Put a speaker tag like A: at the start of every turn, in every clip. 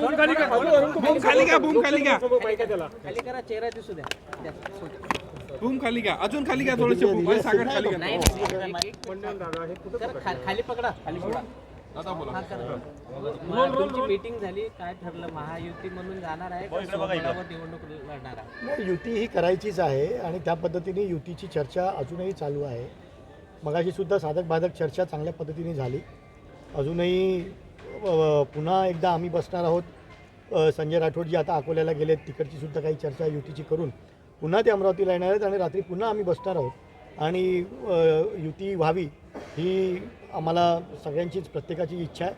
A: Boom खाली घ्या boom खाली घ्या.
B: खाली करा चेहरा दिसू द्या द्या.
A: बूम खाली घ्या. अजून खाली घ्या थोडेसे बूम. सागर खाली घ्या.
B: पकडा. खाली पकडा मीटिंग झाली. काय ठरलं? महायुती म्हणून जाणार आहे निवडणूक लढणार आहे.
C: युती ही करायचीच आहे आणि त्या पद्धतीने युतीची चर्चा अजूनही चालू आहे. मगाशी सुद्धा साधक बाधक चर्चा चांगल्या पद्धतीने झाली. अजूनही पुन्हा एकदा आम्ही बसणार आहोत. संजय राठोडजी आता अकोल्याला गेलेत. तिकडची सुद्धा काही चर्चा युतीची करून पुन्हा ते अमरावतीला येणार आहेत आणि रात्री पुन्हा आम्ही बसणार आहोत. आणि युती व्हावी ही आम्हाला सगळ्यांचीच प्रत्येकाची इच्छा आहे.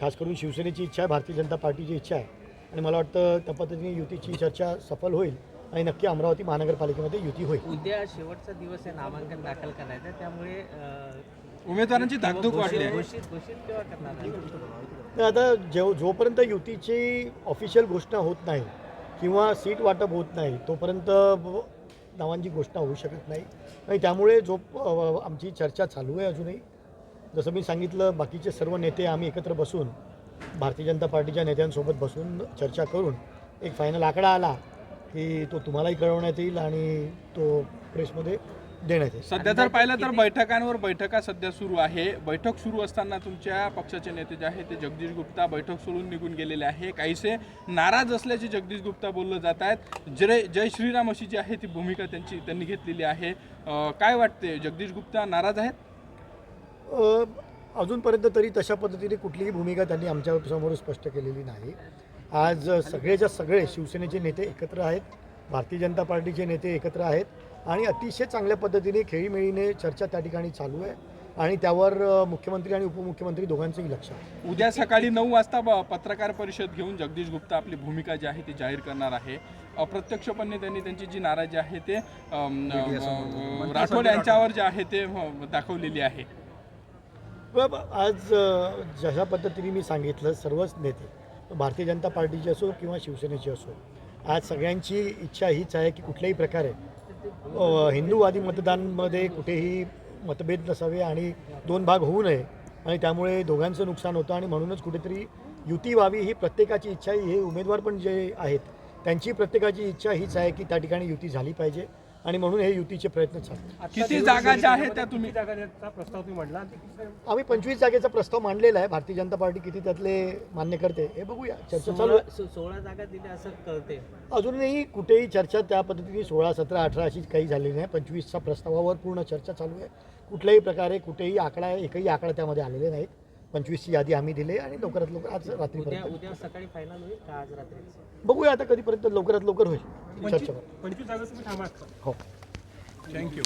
C: खास करून शिवसेनेची इच्छा आहे भारतीय जनता पार्टीची इच्छा आहे. आणि मला वाटतं त्या पद्धतीने युतीची चर्चा सफल होईल आणि नक्की अमरावती महानगरपालिकेमध्ये युती होईल.
B: उद्या शेवटचा दिवस आहे नामांकन दाखल करायचं त्यामुळे
A: उमेदवारांची धाकधूक वाढली आहे.
C: आता जेव जोपर्यंत युतीची ऑफिशियल घोषणा होत नाही किंवा सीट वाटप होत नाही तोपर्यंत नावांची घोषणा होऊ शकत नाही. आणि त्यामुळे जो आमची चर्चा चालू आहे अजूनही. जसं मी सांगितलं बाकीचे सर्व नेते आम्ही एकत्र बसून भारतीय जनता पार्टीच्या नेत्यांसोबत बसून चर्चा करून एक फायनल आकडा आला की तो तुम्हालाही कळवण्यात येईल आणि तो प्रेसमध्ये देण्यात येईल.
A: सध्या जर पाहिलं तर बैठकांवर बैठका सध्या सुरू आहे. बैठक सुरू असताना तुमच्या पक्षाचे नेते जे आहे ते जगदीश गुप्ता बैठक सोडून निघून गेलेले आहे. काहीसे नाराज असल्याचे जगदीश गुप्ता बोललं जात आहेत. जय जय श्रीराम अशी जी आहे ती भूमिका त्यांची त्यांनी घेतलेली आहे. काय वाटते? जगदीश गुप्ता नाराज आहेत?
C: अजूनपर्यंत तरी तशा पद्धतीने कुठलीही भूमिका त्यांनी आमच्यासमोर स्पष्ट केलेली नाही. आज सगळेच्या सगळे शिवसेनेचे नेते एकत्र आहेत. भारतीय जनता पार्टीचे नेते एकत्र आहेत आणि अतिशय चांगल्या पद्धतीने खेळीमेळीने चर्चा त्या ठिकाणी चालू आहे आणि त्यावर मुख्यमंत्री आणि उपमुख्यमंत्री दोघांचंही लक्ष आहे.
A: उद्या सकाळी नऊ वाजता पत्रकार परिषद घेऊन जगदीश गुप्ता आपली भूमिका जी आहे ती जाहीर करणार आहे. अप्रत्यक्षपणे त्यांनी त्यांची जी नाराजी आहे ते राठोड यांच्यावर जे आहे ते अ, दाखवलेली आहे.
C: आज जशा पद्धतीने मी सांगितलं सर्वच नेते भारतीय जनता पार्टीचे असो किंवा शिवसेनेचे असो आज सगळ्यांची इच्छा हीच आहे की कुठल्याही प्रकारे हिंदूवादी मतदानमध्ये कुठेही मतभेद नसावे आणि दोन भाग होऊ नये आणि त्यामुळे दोघांचं नुकसान होतं आणि म्हणूनच कुठेतरी युती व्हावी ही प्रत्येकाची इच्छा ही हे उमेदवार पण जे आहेत त्यांची प्रत्येकाची इच्छा हीच आहे की त्या ठिकाणी युती झाली पाहिजे. आणि म्हणून हे युतीचे प्रयत्न चालतात.
A: किती जागा ज्या आहेत त्या तुम्ही?
C: आम्ही पंचवीस जागेचा प्रस्ताव मांडलेला आहे. भारतीय जनता पार्टी किती त्यातले मान्य करते हे बघूया. चर्चा चालू
B: सोळा
C: आहे.
B: सो- सोळा जागा दिल्या असं कळते
C: अजूनही कुठेही चर्चा त्या पद्धतीने सोळा सतरा अठरा अशी काही झालेली नाही. पंचवीसच्या प्रस्तावावर पूर्ण चर्चा चालू आहे. कुठल्याही प्रकारे कुठेही आकडा एकही आकडा त्यामध्ये आलेले नाहीत. पंचवीसची यादी आम्ही दिली आहे आणि लवकरात लवकर आज
B: उद्या
C: रात्रीपर्यंत.
B: उद्या सकाळी फायनल होईल का आज रात्री
C: बघूया आता कधीपर्यंत लवकरात लवकर होईल. चर्चा.
D: पंचवीस जागा तुम्ही थांबा.
C: हो.
A: थँक्यू